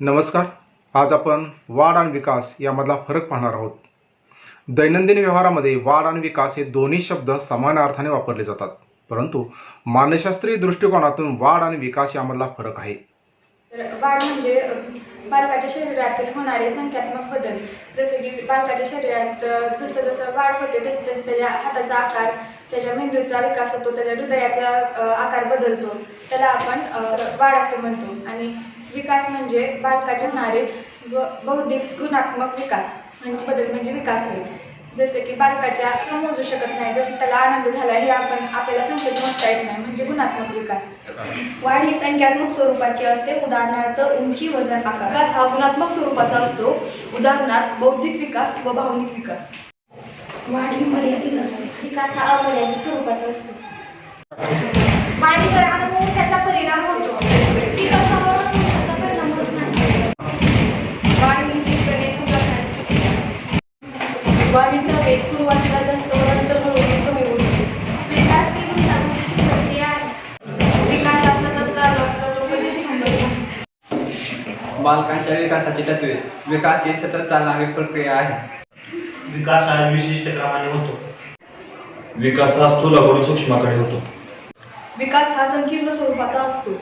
नमस्कार. आज आपण वाढ आणि विकास यामधला फरक पाहणार आहोत. दैनंदिन व्यवहारामध्ये वाढ आणि विकास हे दोन्ही शब्द समान अर्थाने वापरले जातात. परंतु मानसशास्त्रीय दृष्टिकोनातून वाढ आणि विकास यामधला फरक आहे. तर वाढ म्हणजे बालकाच्या शरीरातील होणारे संख्यात्मक बदल जसे की बालकाच्या शरीरात जसं जसं वाढ होते तसे तसे त्याच्या हाताचा आकार त्याच्या मेंदूचा विकास होतो त्याच्या हृदयाचा आकार बदलतो. त्याला आपण वाढ असं म्हणतो. आणि विकास म्हणजे बालकाचे होणारे व बौद्धिक गुणात्मक विकास. म्हणजे बदल म्हणजे विकास होय. जसे की बालकाच्या आपण मोजू शकत नाही जसं त्याला आनंद झाला हे आपण आपल्याला संकेत मोजता येत नाही म्हणजे गुणात्मक विकास. वाढ ही संख्यात्मक स्वरूपाची असते. उदाहरणार्थ उंची वजन आकार. विकास हा गुणात्मक स्वरूपाचा असतो. उदाहरणार्थ बौद्धिक विकास व भावनिक विकास. वाढ ही मर्यादित असते. विकास हा अमर्यादित स्वरूपाचा वाढीचा वेग सुरुवातीला जास्त व नंतर हळूहळू कमी होतो विकास ही गुंतागुंतीची प्रक्रिया आहे. विकास हा सतत चालू असतो तो कधीच थांबत नाही. बालकांच्या विकासाची तत्वे. विकास ही सतत चालणारी प्रक्रिया आहे. विकास हा विशिष्ट क्रमाने होतो. विकास हा स्थूलाकडून सूक्ष्माकडे होतो. विकास हा संकीर्ण स्वरूपाचा असतो.